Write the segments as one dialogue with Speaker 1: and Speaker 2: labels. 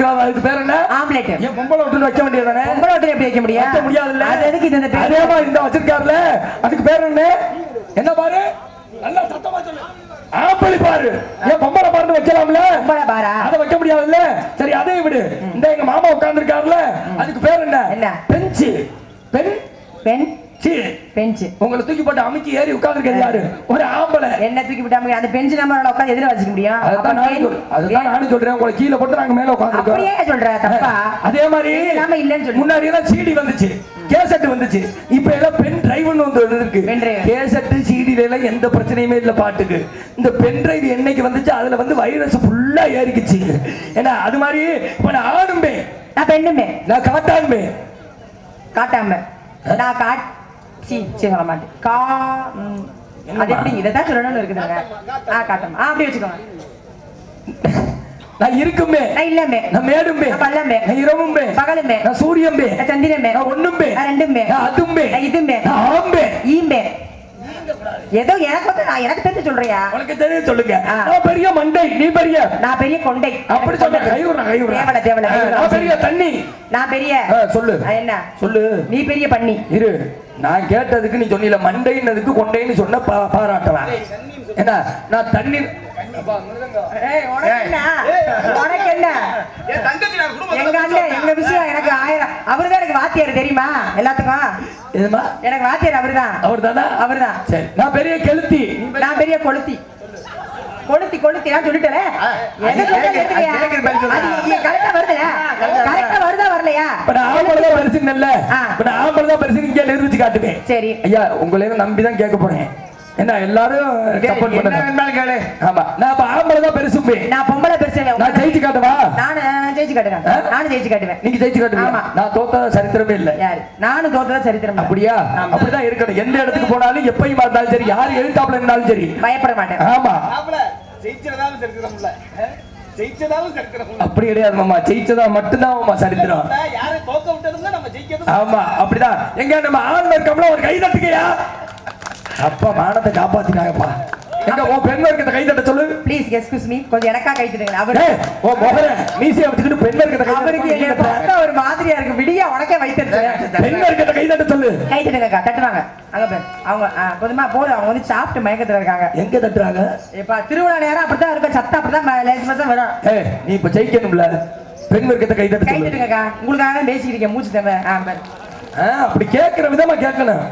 Speaker 1: கொடுக்கறாங்க அதுக்கு பேர் என்ன?
Speaker 2: ஆம்லெட்
Speaker 1: ஏன் பொம்பளை விட்டு வைக்க வேண்டியதானே?
Speaker 2: பொம்பளை ஹோட்டல் எப்படி வைக்க முடியும்?
Speaker 1: வைக்க முடியாதுல்ல?
Speaker 2: அது எதுக்கு இந்த
Speaker 1: அதே
Speaker 2: பேர்
Speaker 1: மாதிரி இந்த வச்சிருக்காருல அதுக்கு பேர் என்ன? என்ன பாரு? நல்லா சத்தமா சொல்லு. ஆம்பளி பாரு. ஏன் பொம்பளை பாருன்னு வைக்கலாம்ல?
Speaker 2: பொம்பளை பாரா?
Speaker 1: அதை வைக்க முடியாதுல்ல? சரி அதையும் விடு. இந்த எங்க மாமா உட்கார்ந்துருக்காருல அதுக்கு பேர் என்ன?
Speaker 2: என்ன?
Speaker 1: பெஞ்சு. பெண்?
Speaker 2: பெண்?
Speaker 1: சி
Speaker 2: பெஞ்சு.
Speaker 1: உங்களை தூக்கி போட்டு அமுக்கி ஏறி உட்கார்ந்துருக்கிறது யாரு? ஒரு ஆம்பளை.
Speaker 2: என்ன தூக்கி விட்டாம அந்த பெஞ்சு நம்பரோட உட்காந்து எதிர வச்சுக்க முடியும்? அப்ப
Speaker 1: நானும் சொல்றேன். உங்களை கீழே போட்டு நாங்க மேல உட்கார்ந்துருக்கோம்.
Speaker 2: அப்படியே சொல்ற தப்பா?
Speaker 1: அதே மாதிரி
Speaker 2: இல்லாம இல்லைன்னு சொல்லு.
Speaker 1: முன்னாடி எல்லாம் சிடி வந்துச்சு. கேசட் வந்துச்சு. இப்ப எல்லாம் பென் டிரைவ்னு வந்து இருக்கு. கேசட் சிடில எல்லாம் எந்த பிரச்சனையுமே இல்ல பாட்டுக்கு. இந்த பென் டிரைவ் என்னைக்கு வந்துச்சு? அதுல வந்து வைரஸ் ஃபுல்லா ஏறிக்குச்சு. ஏன்னா அது மாதிரி இப்ப நான்
Speaker 2: நான் பெண்ணுமே
Speaker 1: நான் காட்டான்பே
Speaker 2: காட்டாம. நான் காட் சி சி சொல்ல மாட்டேன். கா. அது எப்படி? இதைத்தான் சொல்லணும்னு இருக்குதுங்க ஆ காட்டாம ஆ அப்படி வச்சுக்கோங்க.
Speaker 1: நான் இருக்குமே
Speaker 2: நான் இல்லமே
Speaker 1: நான் மேடும்பே.
Speaker 2: நான் பள்ளம்பே.
Speaker 1: நான் இரவும்பே.
Speaker 2: பகலுமே
Speaker 1: நான் சூரியம்பே.
Speaker 2: நான் சந்திரமே
Speaker 1: நான் ஒண்ணும்பே.
Speaker 2: நான் ரெண்டுமே
Speaker 1: நான் அதும்பே.
Speaker 2: நான் இதுமே
Speaker 1: நான் ஆம்பே.
Speaker 2: ஈம்பே. ஏதோ எனக்கு வந்து நான் எனக்கு தெரிஞ்சு சொல்றியா?
Speaker 1: உனக்கு தெரியும் சொல்லுங்க. நான் பெரிய மண்டை நீ பெரிய?
Speaker 2: நான் பெரிய கொண்டை.
Speaker 1: அப்படி சொல்ல கைவிடுறேன் கைவிடுறேன்
Speaker 2: தேவல தேவல
Speaker 1: நான் பெரிய தண்ணி.
Speaker 2: நான் பெரிய.
Speaker 1: சொல்லு.
Speaker 2: என்ன?
Speaker 1: சொல்லு.
Speaker 2: நீ பெரிய பண்ணி
Speaker 1: இரு. நான் கேட்டதுக்கு நீ சொன்னில மண்டைன்னதுக்கு கொண்டைன்னு சொன்ன பாராட்டுவேன் என்ன? நான் தண்ணி
Speaker 2: எங்க விஷயம் எனக்கு ஆயிரம். அவருதான் எனக்கு வாத்தியார் தெரியுமா? எல்லாத்துக்கும்? எனக்கு வாத்தியார் அவர்தான்.
Speaker 1: அவர் தானா
Speaker 2: அவர்தான்.
Speaker 1: சரி நான் பெரிய கெளுத்தி.
Speaker 2: நான் பெரிய கொளுத்தி. கொளுத்தி கொளுத்தி நான் சொல்லிட்டேன்? வருதுல? வருதா? வரலையா?
Speaker 1: இப்ப நான் ஆம்பளை தான் பெருசுன்னு இல்ல. இப்ப நான் ஆம்பளை தான் பெருசு இங்க நிரூபிச்சு காட்டுவேன்.
Speaker 2: சரி.
Speaker 1: ஐயா உங்களை நம்பி தான் கேட்க போறேன். என்ன எல்லாரும் சப்போர்ட் பண்ணுங்க. ஆமா. நான் இப்ப ஆம்பளை தான் பெருசும்பே
Speaker 2: நான் பொம்பளை பெருசு
Speaker 1: நான் ஜெயிச்சு காட்டவா?
Speaker 2: நானு ஜெயிச்சு காட்டுவேன்? நானும் ஜெயிச்சு காட்டுவேன்.
Speaker 1: நீங்க ஜெயிச்சு காட்டுவீங்க
Speaker 2: ஆமா.
Speaker 1: நான் தோத்த சரித்திரமே இல்ல.
Speaker 2: யாரு? நானும் தோத்ததா சரித்திரம்.
Speaker 1: அப்படியா. அப்படிதான் இருக்கணும். எந்த இடத்துக்கு போனாலும் எப்பயும் இருந்தாலும் சரி யார் எழுத்தாப்புல இருந்தாலும் சரி.
Speaker 2: பயப்பட மாட்டேன்.
Speaker 1: ஆமா.
Speaker 3: ஜெயிச்சதாலும் சரித்திரம் இல்ல.
Speaker 1: அப்படி கிடையாது மாமா. ஜெயிச்சதா மட்டும்தான் மாமா சரித்திரம். ஆமா. அப்படிதான். எங்க நம்ம ஆண் வர்க்கம்ல ஒரு கை தட்டுக்கையா அப்பா மானத்தை காப்பாத்தினாங்கப்பா எங்க உன் பெண் வர்க்கத்தை கை தட்ட சொல்லு.
Speaker 2: ப்ளீஸ் எக்ஸ்கியூஸ் மீ கொஞ்சம் எனக்கா கைத்துடுங்க அவரு
Speaker 1: ஏய், உன் முகர மீசையை வச்சுக்கிட்டு பெண் வர்க்கத்தை கை
Speaker 2: அவருக்கு
Speaker 1: தட்ட
Speaker 2: என்னைய பார்த்தா ஒரு மாதிரியா இருக்கு. விடியா உனக்கே வைத்திருச்சு.
Speaker 1: பெண் வர்க்கத்தை கை தட்ட சொல்லு.
Speaker 2: கை தட்டுங்கக்கா தட்டுவாங்க. அங்க பேர். அவங்க போதுமா போதும் அவங்க வந்து சாப்பிட்டு மயக்கத்துல இருக்காங்க.
Speaker 1: எங்க தட்டுறாங்க?
Speaker 2: இப்ப திருவிழா நேரம் அப்படித்தான் இருக்கும். சத்தம் அப்படிதான் லேஸ் மாசம் வரும்.
Speaker 1: ஏய் நீ இப்ப ஜெயிக்கணும்ல. பெண் வர்க்கத்தை கை தட்ட
Speaker 2: கை தட்டுங்கக்கா. உங்களுக்காக இருக்கேன். மூச்சு தேவை ஆ பாரு.
Speaker 1: ஆ, அப்படி கேட்கிற விதமா கேட்கணும்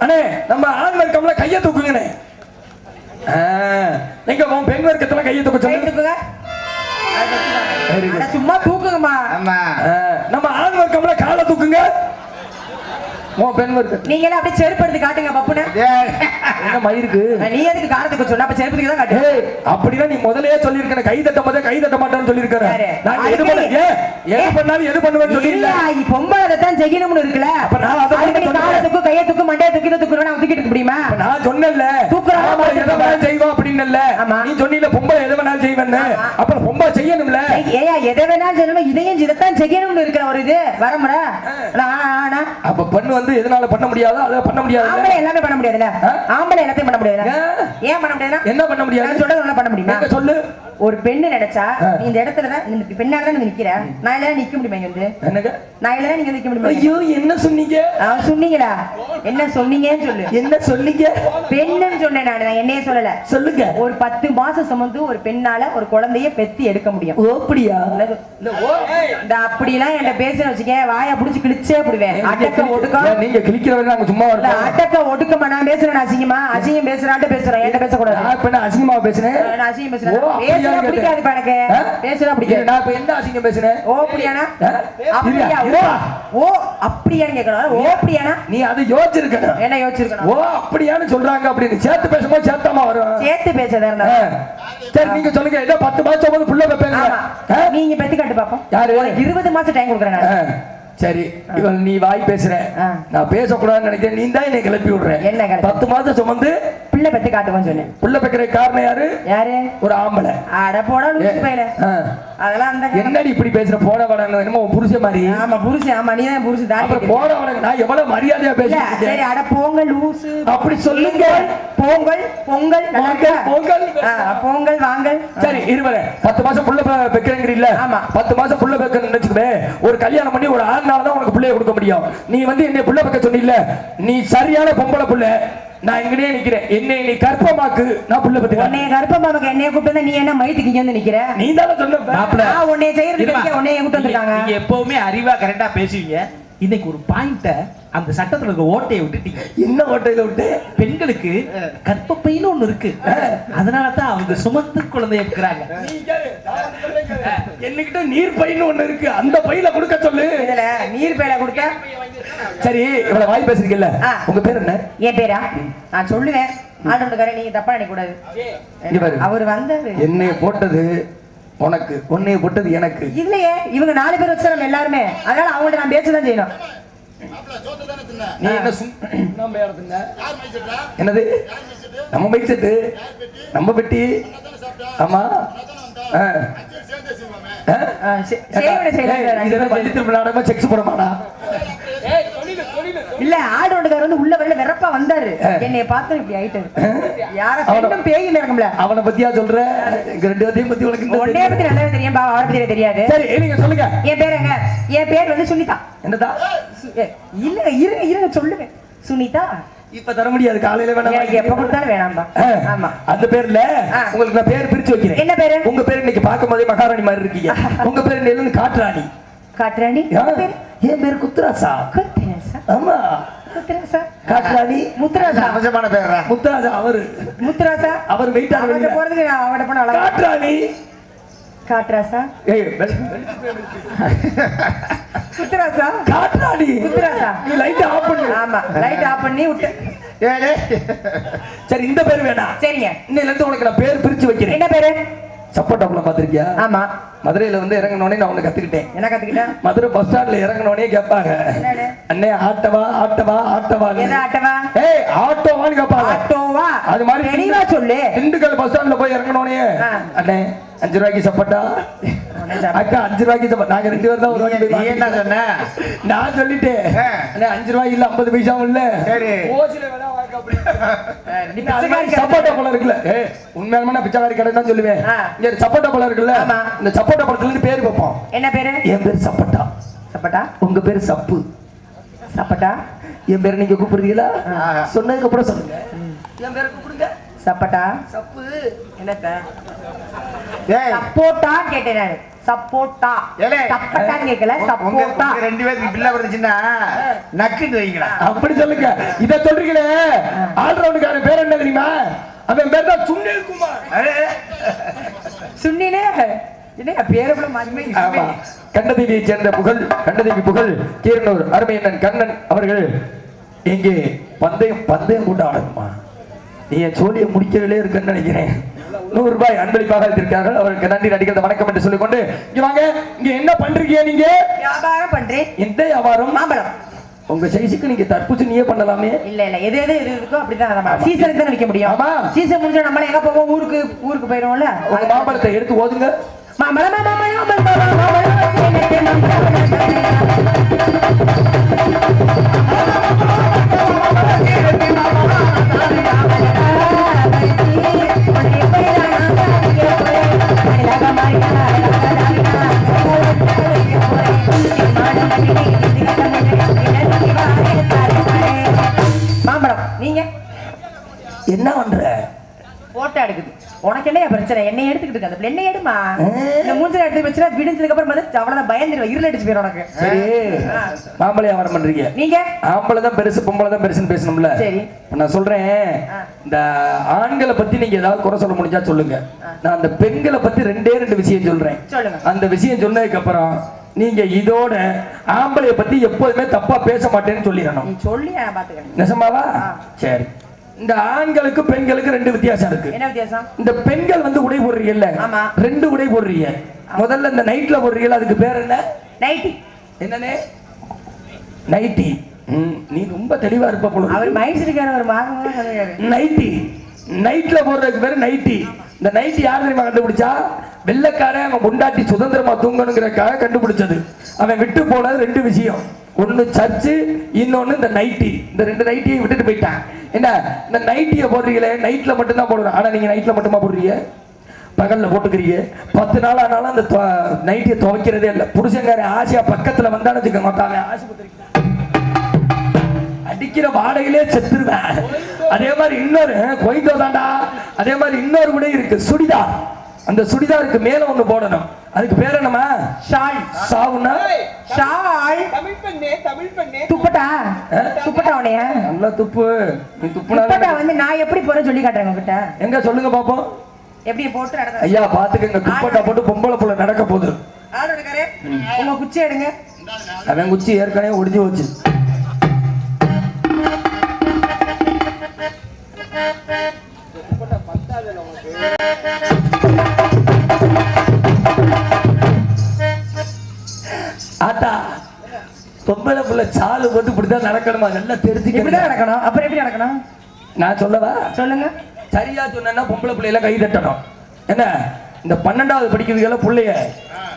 Speaker 1: அண்ணே நம்ம ஆண் வர்க்கம்ல கைய தூக்குங்கண்ணே. ஆ, எங்க உன் பெண் வர்க்கத்துல கைய தூக்க
Speaker 2: கை
Speaker 1: சொல்லு
Speaker 2: தூக்குங்க. அது தட்டுவாங்க.
Speaker 1: Very good.
Speaker 2: அட, சும்மா தூக்குங்கம்மா.
Speaker 1: நம்ம ஆண் வர்க்கம்ல காலை தூக்குங்க. பெண்
Speaker 2: எல்லாம் அப்படியே செருப்பு எடுத்து காட்டுங்க பப்புன்னு
Speaker 3: ஏய்,
Speaker 1: என்ன மயிருக்கு
Speaker 2: நீ எதுக்கு காரத்துக்கு சொன்ன? அப்ப செருப்புக்கு தான் காட்டு.
Speaker 1: ஏய், அப்படின்னா நீ முதல்லயே சொல்லிருக்கன கை தட்ட போதே கை தட்ட மாட்டேன்னு சொல்லிருக்கற
Speaker 2: யாரு?
Speaker 1: நான் எது பண்ண எது பண்ணாலும் எது பண்ணுவேன்னு
Speaker 2: இ- பொம்பளை தான் செய்யணும்னு இருக்குல்ல.
Speaker 1: அப்ப நான் அதை
Speaker 2: கையை தூக்கு மண்டையை தூக்கி நான் தூக்கிட்டு முடியுமா?
Speaker 1: நான் சொன்னேன்ல.
Speaker 2: தூக்குறா,
Speaker 1: ஆமா, எதை வேணாலும் செய்வோம் அப்படின்னு
Speaker 2: ஆமா.
Speaker 1: நீ சொன்னீல பொம்பளை எதை வேணாலும் செய்வேன்னு. அப்புறம் பொம்பளை செய்யணும்ல.
Speaker 2: ஏய், எதை வேணாலும் செய்யணும் இதையும் இதைத்தான் செய்யணும்னு இருக்கிற ஒரு இது. வரமுடா. ஆனா
Speaker 1: அப்ப பெண் வந்து எதனால பண்ண முடியாதோ அதை பண்ண முடியாது
Speaker 2: ஆம்பளை எல்லாமே பண்ண முடியாதுல்ல? ஆம்பளை எல்லாத்தையும் பண்ண முடியாதுல்ல.
Speaker 1: ஏன்?
Speaker 2: பண்ண முடியாதுன்னா
Speaker 1: என்ன பண்ண முடியாது?
Speaker 2: சொல்றது பண்ண முடியுமா?
Speaker 1: சொல்லு?
Speaker 2: ஒரு பெண்ணு நினைச்சா. நீ இந்த இடத்துல தான் இந்த பெண்ணால தான் நிக்கிற. நான் இல்ல நிக்க முடியுமா இங்க வந்து? நான் இல்ல நீங்க நிக்க முடியுமா?
Speaker 1: ஐயோ என்ன சொன்னீங்க?
Speaker 2: சொன்னீங்களா என்ன சொன்னீங்கன்னு சொல்லு.
Speaker 1: என்ன சொன்னீங்க?
Speaker 2: பெண்ணுன்னு சொன்னேன் நான். என்னைய சொல்லல.
Speaker 1: சொல்லுங்க.
Speaker 2: ஒரு பத்து மாசம் சுமந்து ஒரு பெண்ணால ஒரு குழந்தைய பெத்து எடுக்க முடியும்.
Speaker 1: ஓ அப்படியா?
Speaker 2: இந்த அப்படிலாம் என்கிட்ட பேசுற வச்சுக்க வாயை புடிச்சு கிழிச்சே போடுவேன் அடக்க ஒடுக்கம்
Speaker 1: ஏன் நீங்க கிழிக்கிறவங்க நாங்க சும்மா இருக்கோம்.
Speaker 2: அடக்க ஒடுக்கமா நான் பேசுறேன் அசிங்கமா? அசிங்கம் பேசுறான்ட்டு பேசுறேன் என்கிட்ட பேசக்கூடாது.
Speaker 1: நான் இப்ப அசிங்கமா பேசுனேன்?
Speaker 2: நான் அசிங்கம் பேசுறேன்?
Speaker 1: அப்படியா
Speaker 2: பேசுறா. பிடிக்காது எனக்கு? பேசுறா பிடிக்காது.
Speaker 1: நான் இப்ப என்ன அசிங்கம் பேசுனேன்?
Speaker 2: ஓ அப்படியானா? அப்படியா? ஓ அப்படியான்னு கேட்கணும். ஓ அப்படியானா
Speaker 1: நீ அதை யோசிச்சிருக்கணும்.
Speaker 2: என்ன யோசிச்சிருக்கணும்?
Speaker 1: ஓ அப்படியான்னு சொல்றாங்க அப்படின்னு. சேர்த்து பேசும்போது சேர்த்தாமா வரும்?
Speaker 2: சேர்த்து பேசதா இருந்தா.
Speaker 1: சரி நீங்க சொல்லுங்க. ஏதோ பத்து மாசம் போது புள்ள ஆ?
Speaker 2: நீங்க பெத்து காட்டு பாப்போம்.
Speaker 1: யாரு?
Speaker 2: இருபது மாசம் டைம் கொடுக்குறேன்
Speaker 1: சரி இவள் நீ வாய் பேசுற. நான் பேசக்கூடாதுன்னு நினைக்கிறேன். நீ தான் என்னை கிளப்பி விடுற
Speaker 2: என்ன கிளப்பி?
Speaker 1: பத்து மாதம் சுமந்து
Speaker 2: பிள்ளை பெத்து காட்டுவோம்னு சொன்னேன்.
Speaker 1: புள்ள பெக்கிற காரணம் யாரு?
Speaker 2: யாரு?
Speaker 1: ஒரு ஆம்பளை.
Speaker 2: அட போடா லூசு பையல. அதெல்லாம் அந்த.
Speaker 1: என்னடி இப்படி பேசுற? போட வடங்க என்னமோ புருஷன் மாதிரி.
Speaker 2: ஆமா புருஷன் ஆமா நீ தான் புருஷன் கட்டிருக்க.
Speaker 1: போட வடங்க நான் எவ்வளவு மரியாதையா
Speaker 2: இல்ல
Speaker 1: பேசுறேன்
Speaker 2: சரி அட போங்க லூசு.
Speaker 1: அப்படி சொல்லுங்க.
Speaker 2: பொங்கல் பொங்கல்?
Speaker 1: பொங்கல், பொங்கல்.
Speaker 2: வாங்கல்
Speaker 1: சரி இருவரே பத்து மாசம் புள்ள பெ- பெக்கிறேங்கிறீல்ல?
Speaker 2: ஆமா.
Speaker 1: பத்து மாசம் புள்ள பெக்கணும்னு வச்சுக்கவே ஒரு கல்யாணம் பண்ணி ஒரு ஆறு நாள் தான் உனக்கு பிள்ளைய கொடுக்க முடியும். நீ வந்து என்னை புள்ள பெக்க சொன்னில்ல? நீ சரியான பொம்பளை புள்ள. நான் இங்கனே நிக்கிறேன். என்னை நீ கற்பமாக்கு நான் புள்ள பெத்துக்கிறேன்
Speaker 2: உன்னைய கருப்பமாவுக்கு என்னைய கூப்பிட்டு நீ என்ன மயித்துக்கு இங்க வந்து நிக்கிற?
Speaker 1: நீ தானே சொன்ன
Speaker 4: மாப்பிள.
Speaker 2: நான் உன்னைய செய்யறதுக்கு உன்னைய கூப்பிட்டு வந்திருக்காங்க.
Speaker 4: நீங்க எப்பவுமே அறிவா கரெக்டா பேசுவீங்க. இன்னைக்கு ஒரு பாயிண்ட அந்த சட்டத்துல இருக்க ஓட்டையை விட்டுட்டீங்க
Speaker 1: என்ன ஓட்டையில விட்டு?
Speaker 4: பெண்களுக்கு கற்பப்பைன்னு ஒண்ணு இருக்கு. அதனால தான் அவங்க சுமந்து குழந்தைய இருக்கிறாங்க
Speaker 1: என்கிட்ட நீர் பைன்னு ஒண்ணு இருக்கு. அந்த பையில கொடுக்க சொல்லு.
Speaker 2: இதுல நீர் பேல கொடுத்தா
Speaker 1: சரி இவ்வளவு வாய் பேசுறீங்கல்ல. உங்க பேர் என்ன?
Speaker 2: என் பேரா? நான் சொல்லுவேன். ஆண்டோட்டுக்காரன் நீங்க தப்பா நினைக்க கூடாது. அவர் வந்தாரு
Speaker 1: என்னைய போட்டது உனக்கு உன்னைய போட்டது எனக்கு.
Speaker 2: இல்லையே இவங்க நாலு பேர் வச்சு நம்ம எல்லாருமே. அதனால அவங்கள்ட்ட நான் பேசதான் செய்யணும்.
Speaker 1: நீ என்ன? என்னது? நம்ம மைக் செட்டு? நம்ம பெட்டி? ஆமா. ஆ. ஆ?
Speaker 2: ஆ, செ- செய்வன செய்யலாம்
Speaker 1: ஏய்,
Speaker 2: சார்,
Speaker 1: இது என்ன
Speaker 2: அஞ்சு
Speaker 1: பள்ளி திரும்ப நாடகமா செக்ஸ் போடமாடா.
Speaker 2: இல்ல ஆடோட்டுக்காரர் வந்து உள்ள வரல வெறப்பா வந்தாரு. என்னைய பார்த்து இப்படி ஆயிட்டாரு. யார
Speaker 1: அவன-
Speaker 2: பெண்ணும் பேயும் இருக்கும்ல.
Speaker 1: அவனை பத்தியா சொல்ற? ரெண்டு பேர்த்தையும் பத்தி உனக்கு
Speaker 2: உன்னைய பத்தி நல்லாவே தெரியும் பாவா அவரை பத்தி தெரியாது.
Speaker 1: சரி நீங்க சொல்லுங்க.
Speaker 2: என் பேர் எங்க என் பேர் வந்து சுனிதா.
Speaker 1: என்னதா?
Speaker 2: இல்ல இருங்க இருங்க சொல்லுவேன் சுனிதா.
Speaker 1: இப்ப தர முடியாது காலையில வேணா
Speaker 2: எனக்கு எப்ப கொடுத்தாலும் வேணாம்பா. ஆமா.
Speaker 1: அந்த பேர்ல. உங்களுக்கு நான் பேர் பிரிச்சு வைக்கிறேன்.
Speaker 2: என்ன பேரு?
Speaker 1: உங்க பேர் இன்னைக்கு பார்க்கும் போதே மகாராணி மாதிரி இருக்கீங்க. உங்க பேர் இன்னையிலிருந்து காட்டுராணி
Speaker 2: காட்டுறாணி பேரு?
Speaker 1: என் பேர் குத்துராசா
Speaker 2: குத்துராசா
Speaker 1: ஆமா
Speaker 2: குத்துராசா
Speaker 1: காட்டுராணி
Speaker 2: முத்துராசா
Speaker 3: அவசரமான பேர்றா
Speaker 1: முத்துராஜா அவரு
Speaker 2: முத்துராசா
Speaker 1: அவர் வெயிட்
Speaker 2: அவர்கிட்ட போறதுக்கு நான் அவட போன அழகா
Speaker 1: காட்டுராணி
Speaker 2: காட்டுராசா
Speaker 1: ஏய்
Speaker 2: குத்துராசா
Speaker 1: காட்டுராணி
Speaker 2: குத்துராசா
Speaker 1: நீ லைட் ஆஃப் பண்ணு
Speaker 2: ஆமா லைட் ஆஃப் பண்ணி விட்டு
Speaker 1: சரி இந்த பேர் வேணாம்.
Speaker 2: சரிங்க.
Speaker 1: இன்னையில இருந்து உனக்கு நான் பேர் பிரிச்சு வைக்கிறேன்.
Speaker 2: என்ன பேரு?
Speaker 1: சப்போட்டா பழம் பாத்திருக்கியா
Speaker 2: ஆமா.
Speaker 1: மதுரையில வந்து இறங்கினோடனே நான் ஒண்ணு கத்துக்கிட்டேன்.
Speaker 2: என்ன கத்துக்கிட்டேன்
Speaker 1: மதுரை பஸ் ஸ்டாண்ட்ல இறங்கினோடனே கேட்பாங்க? அண்ணே ஆட்டவா ஆட்டவா ஆட்டவா
Speaker 2: என்ன ஆட்டவா?
Speaker 1: ஏய் ஆட்டோவான்னு கேட்பாங்க
Speaker 2: ஆட்டோவா?
Speaker 1: அது மாதிரி
Speaker 2: தெளிவா சொல்லு.
Speaker 1: திண்டுக்கல் பஸ் ஸ்டாண்ட்ல போய் இறங்கினோடனே. அண்ணே அஞ்சு ரூபாய்க்கு சப்பட்டா? அக்கா அஞ்சு ரூபாய்க்கு சப்பா நாங்க ரெண்டு பேரும் தான் ஒரு
Speaker 3: நீ என்ன. சொன்ன?
Speaker 1: நான் சொல்லிட்டேன். அஞ்சு ரூபாய்க்கு இல்ல ஐம்பது பைசாவும் இல்ல.
Speaker 3: சரி.
Speaker 1: சப்போட்டா பழம் இருக்குல்ல. நான் பிச்சைக்காரி கடை தான் சொல்லுவேன். இங்க சப்போட்டா பழம் இருக்குல்ல. இந்த சப்போட்டா பழத்துல இருந்து பேர் வைப்போம்
Speaker 2: என்ன பேரு?
Speaker 1: என் பேர் சப்பட்டா.
Speaker 2: சப்பட்டா?
Speaker 1: உங்க பேர் சப்பு.
Speaker 2: சப்பட்டா?
Speaker 1: என் பேர் நீங்க கூப்பிடுறீங்களா. சொன்னதுக்கு அப்புறம் சொல்லுங்க. என் பேரை கூப்பிடுங்க.
Speaker 2: சப்பட்டா?
Speaker 1: சப்பு.
Speaker 2: என்னத்த? சப்போட்டா கேட்டேன் சப்போட்டா. கேட்கல
Speaker 3: உங்க
Speaker 2: சப்போட்டா.
Speaker 3: உங்க ரெண்டு பேருக்கு பிள்ளை வந்துச்சுன்னா நக்குன்னு வைங்களா?
Speaker 1: அப்படி சொல்லுங்க. இத சொல்றீங்களே? ஆல்ரவுண்டுக்காரன் பேர் என்ன தெரியுமா? அவன் பேர் தான் சுனில். குமார்
Speaker 2: சுன்னினே என்ன பேரப்புல மாதிரி
Speaker 1: ஆமா. கண்ணதேவியை சேர்ந்த புகழ் கண்ணதேவி புகழ் கீரனூர் அருமையண்ணன் கண்ணன் அவர்கள் இங்கே பந்தயம் பந்தயம் கூட்ட ஆடணுமா நீ என் சோழியை முடிக்கவில்லை இருக்குன்னு நினைக்கிறேன். நூறு ரூபாய் அன்பளிப்பாக இருக்கார்கள் அவருக்கு நன்றி நடிக்கிறது வணக்கம் என்று சொல்லிக்கொண்டு இங்க வாங்க இங்க என்ன பண்றீங்க நீங்க
Speaker 2: வியாபாரம் பண்றேன்
Speaker 1: எந்த வியாபாரம்
Speaker 2: மாம்பழம்
Speaker 1: உங்க சைஸுக்கு நீங்க தற்பூசி நீயே பண்ணலாமே
Speaker 2: இல்ல இல்ல எது எது எது இருக்கோ அப்படிதான் நம்ம சீசனுக்கு தான் நிக்க முடியும்
Speaker 1: ஆமா.
Speaker 2: சீசன் முடிஞ்சா நம்மள எங்க போவோம் ஊருக்கு ஊருக்கு போயிருவோம்ல
Speaker 1: உங்க மாம்பழத்தை எடுத்து ஓதுங்க
Speaker 2: மாம்பழம் மாம்பழம் மாம்பழம் மாம்பழம் மாம்பழம்
Speaker 1: ஆ.
Speaker 2: இந்த மூஞ்சில எடுத்து வச்சுனா விடிஞ்சதுக்கு அப்புறம் வந்து அவ்வளவுதான் பயந்துருவா இருள் அடிச்சு போயிடும் உனக்கு.
Speaker 1: சரி.
Speaker 2: ஆ.
Speaker 1: மாம்பழம் வியாபாரம் பண்றீங்க.
Speaker 2: நீங்க?
Speaker 1: ஆம்பளை தான் பெருசு பொம்பளை தான் பெருசுன்னு பேசணும்ல.
Speaker 2: சரி.
Speaker 1: நான் சொல்றேன். இந்த ஆண்களை பத்தி நீங்க ஏதாவது குறை சொல்ல முடிஞ்சா சொல்லுங்க. நான் அந்த பெண்களை பத்தி ரெண்டே ரெண்டு விஷயம் சொல்றேன்.
Speaker 2: சொல்லுங்க.
Speaker 1: அந்த விஷயம் சொன்னதுக்கு அப்புறம் நீங்க இதோட ஆம்பளைய பத்தி எப்போதுமே தப்பா பேச மாட்டேன்னு சொல்லிடணும்.
Speaker 2: நீ சொல்லி நான் பாத்துக்கிறேன்.
Speaker 1: நிஜமாவா. சரி. இந்த ஆண்களுக்கு பெண்களுக்கு ரெண்டு வித்தியாசம் இருக்கு.
Speaker 2: என்ன வித்தியாசம்?
Speaker 1: இந்த பெண்கள் வந்து உடை போடுறீங்கல்ல?
Speaker 2: ஆமா.
Speaker 1: ரெண்டு உடை போடுறீங்க. முதல்ல இந்த நைட்ல போடுறீங்கல்ல அதுக்கு பேர் என்ன?
Speaker 2: நைட்டி
Speaker 1: என்னனே நைட்டி நீ ரொம்ப தெளிவா இருப்ப போல
Speaker 2: அவர் மைண்ட் செட்டுக்கார ஒரு சொல்லுறாரு
Speaker 1: நைட்டி நைட்ல போடுறதுக்கு பேரு நைட்டி இந்த நைட்டி யார் தெரியுமா கண்டுபிடிச்சா? வெள்ளைக்காரன் அவன் முண்டாட்டி சுதந்திரமா தூங்கணுங்கிறதுக்காக கண்டுபிடிச்சது. அவன் விட்டு போனது ரெண்டு விஷயம். ஒன்னு சர்ச்சு இன்னொன்னு இந்த நைட்டி இந்த ரெண்டு நைட்டியை விட்டுட்டு போயிட்டான். என்ன இந்த நைட்டியை போடுறீங்களே? நைட்ல மட்டும்தான் போடுறோம் ஆனா நீங்க நைட்ல மட்டுமா போடுறீங்க? பகல்ல போட்டுக்கிறீங்க. பத்து நாள் ஆனாலும் அந்த நைட்டியை துவைக்கிறதே இல்லை. புருஷங்கார ஆசையா பக்கத்துல வந்தான்னு வச்சுக்கோங்க. மாட்டாங்க ஆசைப்பட்டிருக்கீங்க அடிக்கிற வாடகையிலே செத்துருவேன். அதே மாதிரி இன்னொரு கொய்தோ தாண்டா அதே மாதிரி இன்னொரு கூட இருக்கு. சுடிதார். அந்த சுடிதாருக்கு மேல ஒண்ணு போடணும். அதுக்கு பேர் என்னமா
Speaker 2: ஷால்.
Speaker 1: சாவுனா
Speaker 2: ஷால்.
Speaker 3: தமிழ் பெண்ணே தமிழ் பெண்ணே.
Speaker 2: துப்பட்டா? துப்பட்டா உனைய
Speaker 1: நல்லா துப்பு. நீ
Speaker 2: துப்பட்டா
Speaker 1: துப்புனா
Speaker 2: வந்து நான் எப்படி போறேன்னு சொல்லி காட்டுறேன் உங்ககிட்ட
Speaker 1: எங்க சொல்லுங்க பாப்போம்.
Speaker 2: எப்படி போட்டு நடக்க
Speaker 1: ஐயா பாத்துக்கங்க. துப்பட்டா போட்டு பொம்பளை புள்ள நடக்க போகுது.
Speaker 2: ஆள் உங்க குச்சி எடுங்க.
Speaker 1: அவன் குச்சி ஏற்கனவே ஒடிஞ்சு போச்சு. ஆத்தா பொம்பளை புள்ள சாலு போட்டு இப்படிதான் நடக்கணுமா? நல்லா
Speaker 2: இப்படிதான்
Speaker 1: தெரிஞ்சுக்க
Speaker 2: நடக்கணும். அப்புறம் எப்படி நடக்கணும்?
Speaker 1: நான் சொல்லவா?
Speaker 2: சொல்லுங்க.
Speaker 1: சரியா சொன்னா பொம்பளை பிள்ளைல கை தட்டணும். என்ன? இந்த பன்னெண்டாவது படிக்கிறதுல பிள்ளைய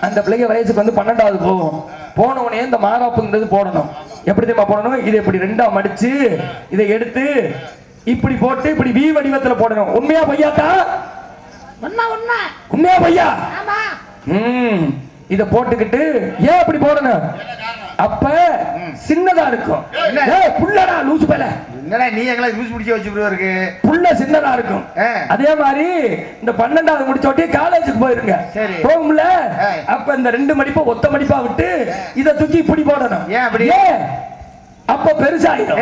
Speaker 1: அந்த பிள்ளைங்க வயசுக்கு வந்து பன்னெண்டாவது போகும். போன உடனே இந்த மாறாப்புங்கிறது போடணும். எப்படி தெரியுமா போடணும்? இதை இப்படி ரெண்டா மடிச்சு இதை எடுத்து இப்படி போட்டு இப்படி வி வடிவத்துல போடணும். உண்மையா பையாத்தா உண்மையா பையா ம். இத போட்டுக்கிட்டு ஏன் அப்படி போடணும்? அப்ப சின்னதா இருக்கும். புள்ளடா லூசு பேல
Speaker 5: என்னடா நீ எங்களை ஜூஸ் பிடிச்சி வச்சு இருக்கு?
Speaker 1: புள்ள சின்னதா இருக்கும். அதே மாதிரி இந்த பன்னெண்டாவது முடிச்ச உடனே காலேஜுக்கு போயிருங்க. போகும்ல. அப்ப இந்த ரெண்டு மடிப்பை ஒத்த மடிப்பா விட்டு இத தூக்கி இப்படி போடணும்.
Speaker 5: ஏன் அப்படி?
Speaker 1: அப்ப பெருசாயிடும்.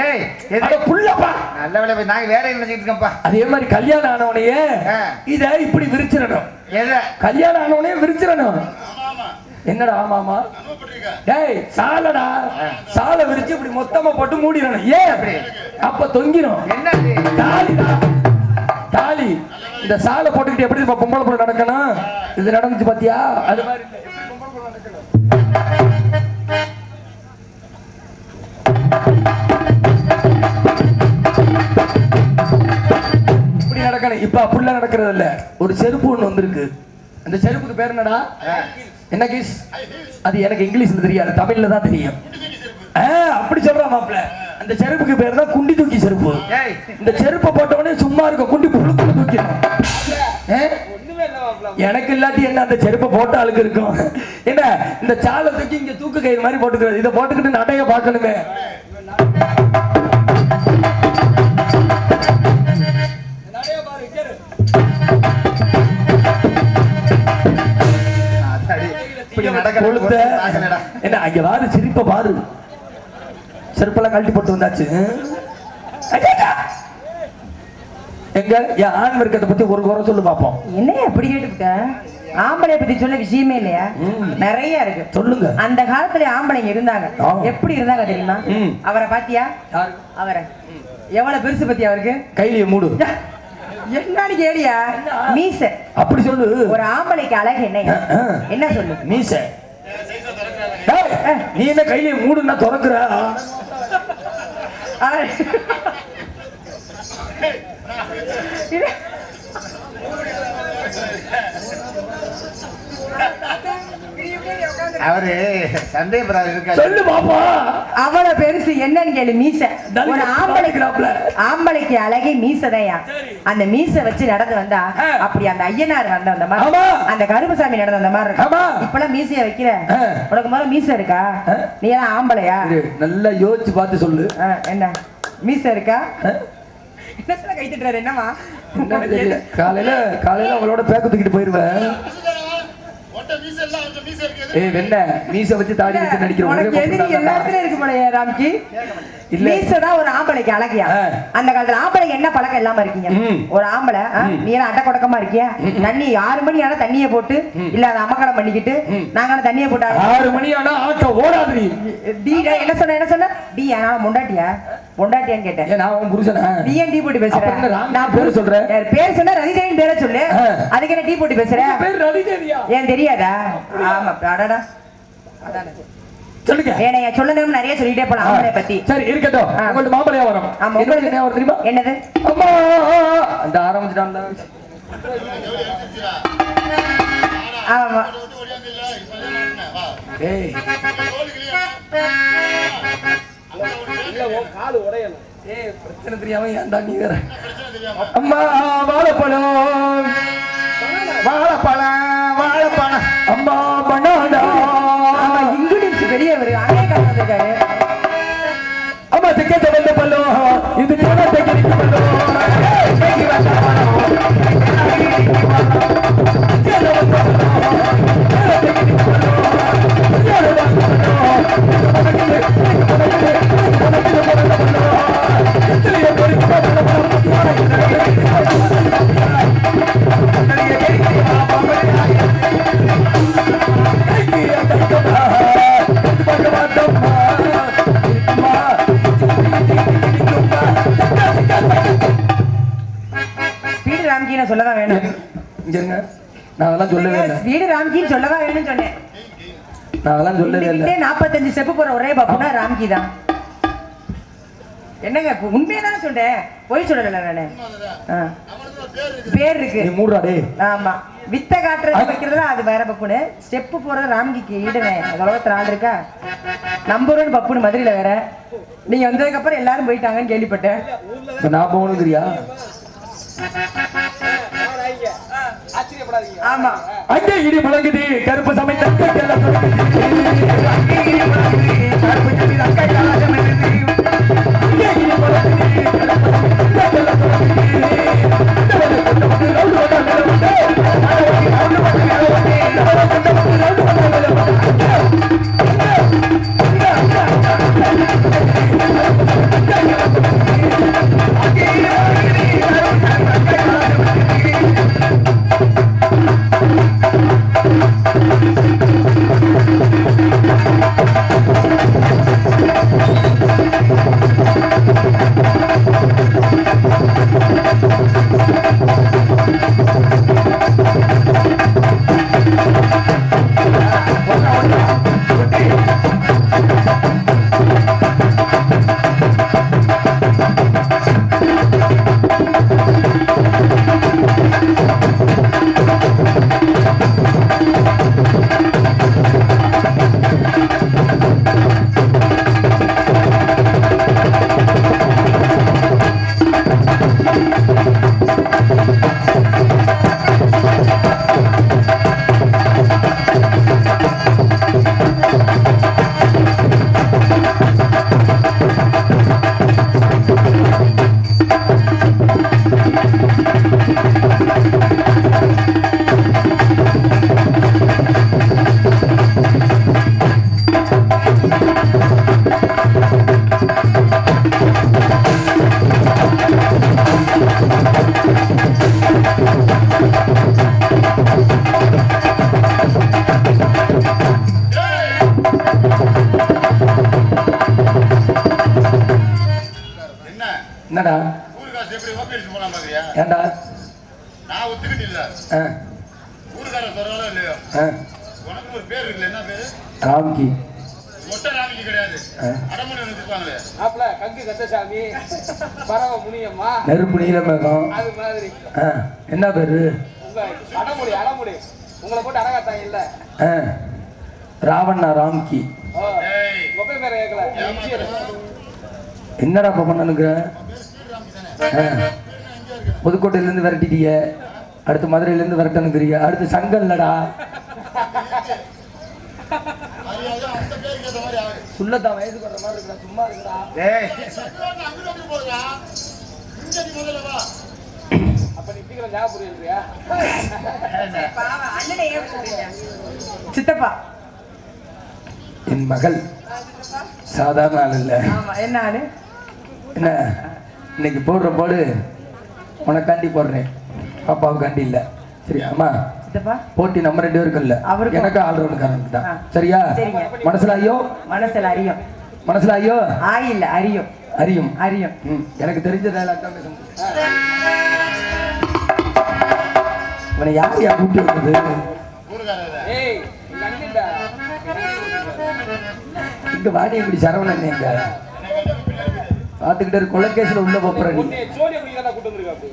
Speaker 1: புள்ளப்பா
Speaker 5: நல்ல வேலை நாங்க வேற நினைச்சிட்டு இருக்கோம்ப்பா
Speaker 1: அதே மாதிரி கல்யாணம் ஆனவனையே. இத இப்படி விரிச்சிடணும். கல்யாணம் ஆனவனே விரிச்சிடணும். என்னடா ஆமாமா டேய் சாலடா. சாலை விரிச்சு இப்படி மொத்தமா போட்டு மூடிடணும். ஏன்
Speaker 5: அப்படி?
Speaker 1: அப்ப தொங்கிரும்.
Speaker 5: என்ன?
Speaker 1: தாலிடா. தாலி. இந்த சாலை போட்டுக்கிட்டு எப்படி இப்ப பொம்பளை புள்ள நடக்கணும்? இது நடந்துச்சு பாத்தியா? அது மாதிரி? இப்படி நடக்கணும். இப்ப அப்படிலாம் நடக்கிறது இல்ல ஒரு செருப்பு ஒண்ணு வந்திருக்கு. அந்த செருப்புக்கு பேர் என்னடா? என்ன கிஸ்? அது எனக்கு இங்கிலீஷ்ல தெரியாது தமிழ்ல தான் தெரியும். அப்படி சொல்றான் மாப்ள அந்த செருப்புக்கு பேர் தான் குண்டி தூக்கி செருப்பு. இந்த செருப்பை போட்ட உடனே சும்மா இருக்கும் குண்டி புழுக்குன்னு தூக்கிடும் எனக்கு இல்லாட்டி என்ன அந்த செருப்பை போட்ட ஆளுக்கு இருக்கும்? என்ன இந்த சாலை தூக்கி இங்க தூக்கு கயிறு மாதிரி போட்டுக்கிறது. இதை போட்டுக்கிட்டு நடைய பார்க்கணுமே. கொளுத்த. என்ன அங்க வாரு சிரிப்ப பாரு. செருப்பெல்லாம் கழட்டி போட்டு வந்தாச்சு! எங்க? என் ஆண் வர்க்கத்தை பத்தி ஒரு குறை சொல்லு பாப்போம்.
Speaker 2: என்னையா இப்படி கேட்டுக்கிட்ட? ஆம்பளை பத்தி சொல்ல விஷயமே இல்லையா. நிறைய இருக்கு.
Speaker 1: சொல்லுங்க.
Speaker 2: அந்த காலத்துல ஆம்பளைங்க இருந்தாங்க. எப்படி இருந்தாங்க தெரியுமா. அவரை பாத்தியா? அவரை. எவ்வளவு பெருசு பத்தி அவருக்கு?
Speaker 1: கைலிய மூடு.
Speaker 2: என்னன்னு கேளியா? மீச.
Speaker 1: அப்படி சொல்லு.
Speaker 2: ஒரு ஆம்பளைக்கு அழகு
Speaker 1: ஆ.
Speaker 2: என்ன சொல்லு?
Speaker 1: மீச. நீ என்ன கையில மூடுன்னா திறக்குற
Speaker 2: அழகு. இது-
Speaker 5: அவரு சந்தேகப்படாத
Speaker 1: சொல்லு பாப்பா.
Speaker 2: பெருசு என்னன்னு கேளு மீச. ஒரு ஆம்பளைக்கு. ஆம்பளைக்கு அழகே மீசதையா அந்த மீச வச்சு நடந்து வந்தா. அப்படி அந்த ஐயனார் வந்த அந்த மாதிரி. அந்த கருப்பசாமி நடந்த அந்த மாதிரி
Speaker 1: ஆமா.
Speaker 2: இருக்கும் இப்பெல்லாம் மீசைய வைக்கிற. உனக்கு முதல்ல மீச இருக்கா. நீ எல்லாம் ஆம்பளையா?
Speaker 1: நல்லா யோசிச்சு பார்த்து சொல்லு.
Speaker 2: என்ன? மீச இருக்கா? என்ன சொல்ல கை தட்டுறாரு? என்னமா
Speaker 1: என்னன்னு தெரியல. காலையில காலையில அவங்களோட பேக்க தூக்கிட்டு போயிருவேன். ஏய் வெண்ண மீச வச்சு தாடி வச்சு நடிக்கிற ஒரே
Speaker 2: உனக்கு எதிரி
Speaker 1: பொண்ணு
Speaker 2: எல்லா
Speaker 1: தான்
Speaker 2: இடத்துலயும் இருக்கு
Speaker 1: இல்ல.
Speaker 2: மீசதான் ஒரு ஆம்பளைக்கு அழகியா. அந்த காலத்துல ஆம்பளைக்கு என்ன பழக்கம் இல்லாம இருக்கீங்க. ஒரு ஆம்பளை. நீ எல்லாம் அட்டை கொடக்கமா இருக்கியா தண்ணி ஆறு மணி ஆனா தண்ணியை போட்டு இல்ல அதை அமக்கலம் பண்ணிக்கிட்டு. நாங்க தண்ணியை போட்டு
Speaker 1: ஆறு மணி ஆனா ஓடாது
Speaker 2: டி என்ன சொன்ன என்ன சொன்ன? டி ஆனா முண்டாட்டியா? முண்டாட்டியான்னு கேட்டேன்.
Speaker 1: நான் உன் புருஷனா?
Speaker 2: நீ ஏன் டீ போட்டு பேசுற? நான்
Speaker 1: பேரு சொல்றேன்?
Speaker 2: பேர் சொன்னா ரதிதேவின் பேரை சொல்லு. அதுக்கு என்ன டீ போட்டு பேசுற?
Speaker 1: பேர் ரவிதேவியா?
Speaker 2: ஏன் தெரியாதா? ஆமா அடடா. அதானே.
Speaker 1: சொல்லுங்க.
Speaker 2: ஏனைய சொல்லணும் நிறைய சொல்லிட்டே போலாம் ஆம்பளை பத்தி.
Speaker 1: சரி இருக்கட்டும். வரும்
Speaker 2: ஆமா
Speaker 1: உங்களுக்கு என்ன வரும் தெரியுமா?
Speaker 2: என்னது?
Speaker 1: அம்மா! அந்த ஆரம்பிச்சிட்டான்
Speaker 2: ஆமா.
Speaker 1: ஏய்.
Speaker 3: உன் காலு உடையணும்
Speaker 1: ஏய் பிரச்சனை தெரியாம ஏன்டா நீ வேற அம்மா வாழைப்பழம்.
Speaker 5: வாழைப்பழம் வாழைப்பழம்.
Speaker 1: அம்மா
Speaker 2: ஆமா இங்கிலீஷ் பெரியவர் அங்கே கலந்துருக்காரு
Speaker 1: அம்மா திக்கத்தை வந்த பல்லும் இது கிடைக்கும் சொல்லவே இல்லை
Speaker 2: ராம்கின்னு சொல்லதான் வேணும்னு சொன்னேன்.
Speaker 1: நான் அதெல்லாம் சொல்லவே இல்லை.
Speaker 2: இந்த நாற்பத்தஞ்சு ஸ்டெப்பு போற ஒரே பாப்புனா ராம்கி தான். என்னங்க உண்மையா தானே சொல்றேன் பொய் சொல்லல நானு. பேர் இருக்கு.
Speaker 1: நீ மூடுறா டேய்.
Speaker 2: ஆமா. வித்த காட்டுறது வைக்கிறதுல அது வேற பப்புனு ஸ்டெப்பு போறது ராம்கிக்கு ஈடுனே உலகத்துல ஆள் இருக்கா? நம்பர் ஒன் பப்புனு மதுரையில வேற. நீங்க வந்ததுக்கு அப்புறம் எல்லாரும் போயிட்டாங்கன்னு கேள்விப்பட்டேன்.
Speaker 1: நான் போகணுங்கிறியா?
Speaker 2: ஆமா.
Speaker 1: அங்கே இடி முழங்குது. கருப்பு சமைத்த கருப்பு சமைத்த கையெல்லாம் என்னடா? ஏன்டா?
Speaker 6: நான் ஒத்துக்கிட்டு இல்ல
Speaker 1: ஆ,
Speaker 6: ஊருக்காரன் சொல்றாலும் இல்லையோ?
Speaker 1: ஆ,
Speaker 6: உனக்கு ஒரு பேர் இருக்குல்ல என்ன பேரு?
Speaker 1: ராம்கி.
Speaker 6: மொட்டை ராமிக்கு கிடையாது.
Speaker 1: ஆ.
Speaker 6: அடமொழி வச்சிருப்பாங்களே.
Speaker 3: மாப்பிள கங்கு கந்தசாமி பறவை முனியம்மா
Speaker 1: நெருப்பு நீலமேகம்
Speaker 3: அது மாதிரி.
Speaker 1: ஆ, என்ன பேரு?
Speaker 3: உங்க அடமொழி அடமொழி உங்களை போட்டு அடகாத்தாங்க இல்ல?
Speaker 1: ஆ, ராவண்ணா ராம்கி.
Speaker 3: ஓ.
Speaker 6: ஏய்.
Speaker 3: மொபைல் பேரை கேட்கல எம்ஜிஆர்.
Speaker 1: என்னடா இப்ப பண்ணனுங்கிற புதுக்கோட்டையில இருந்து விரட்டிட்டீங்க. அடுத்து மதுரையில இருந்து விரட்டணுங்கிறீங்க. அடுத்து சங்கல்லடா.
Speaker 6: மரியாதை அந்த பேருக்கு ஏற்ற மாதிரி
Speaker 1: இருக்கா சும்மா இருக்கா
Speaker 5: ஏய்
Speaker 6: அங்கிட்டு வந்து போதுடா இங்க நீ முதல்ல வா
Speaker 3: அப்ப நீ சீக்கிரம் ஞாபகம் இல்லையா
Speaker 2: அண்ணனை ஏன் சொல்றீங்க சித்தப்பா.
Speaker 1: என் மகள். சாதாரண ஆள் இல்ல.
Speaker 2: ஆமா என்ன ஆளு?
Speaker 1: என்ன? இன்னைக்கு போடுற போடு உனக்காண்டி போடுறேன். பாப்பாவுக்காண்டி இல்ல. சரி அம்மா போட்டி நம்ம ரெண்டு பேருக்கும் இல்ல.
Speaker 2: அவருக்கும்.
Speaker 1: எனக்கு ஆல்ரவுண்ட் தான்.
Speaker 2: ஆ.
Speaker 1: சரியா?
Speaker 2: சரிங்க.
Speaker 1: மனசுல ஐயோ?
Speaker 2: மனசுல அறியும்.
Speaker 1: மனசுல ஐயோ?
Speaker 2: ஆய் இல்ல அறியும்.
Speaker 1: அறியும்.
Speaker 2: அறியும்.
Speaker 1: ம், எனக்கு தெரிஞ்ச dialogue தான் இவனை யார் யார் கூட்டி
Speaker 3: அண்ணன்டா
Speaker 1: இங்க வாணியங்குடி சரவணன் எங்க? பார்த்துக்கிட்டு இருக்கு கொலகேசில் உள்ள
Speaker 3: வந்திருக்காப்பு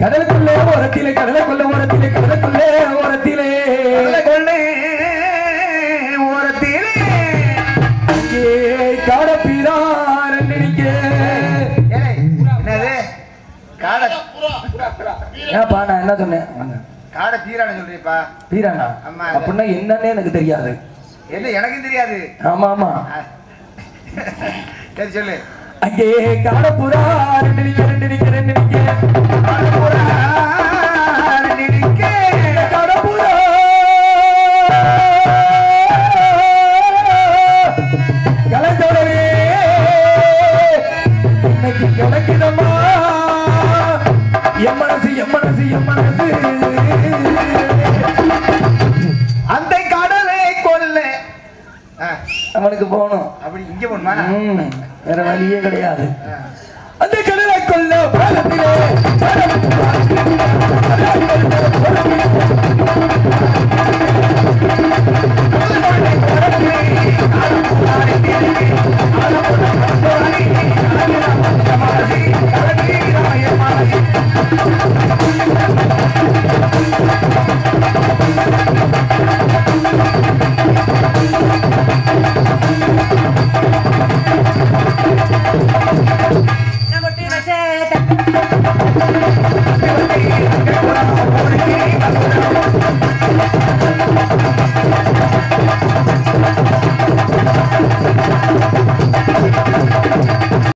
Speaker 1: கடலுக்குள்ளே ஓரத்திலே கடலுக்குள்ள ஓரத்திலே கடலுக்குள்ளே ஓரத்திலே.
Speaker 5: கொள்ளை ஓரத்திலே.
Speaker 1: இங்கே காடப்பீரான் நினைக்க
Speaker 5: என்னது? காடை
Speaker 1: ஏப்பா நான் என்ன சொன்னேன்.
Speaker 5: காடை பீரான சொல்றீப்பா
Speaker 1: பீரானா?
Speaker 5: ஆமா.
Speaker 1: அப்படின்னா என்னன்னே எனக்கு தெரியாது.
Speaker 5: என்ன எனக்கும் தெரியாது.
Speaker 1: ஆமா ஆமா.
Speaker 5: சரி சொல்லு.
Speaker 1: அங்கே காடப்புறா ரெண்டு நிக்க ரெண்டு நிக்க ரெண்டு நிக்க இன்னைக்கு என் அவனுக்கு போகணும்.
Speaker 5: அப்படி இங்க போணுமா
Speaker 1: ம், வேற வழியே கிடையாது. அந்த கடலை கொல்ல பாலத்திலே.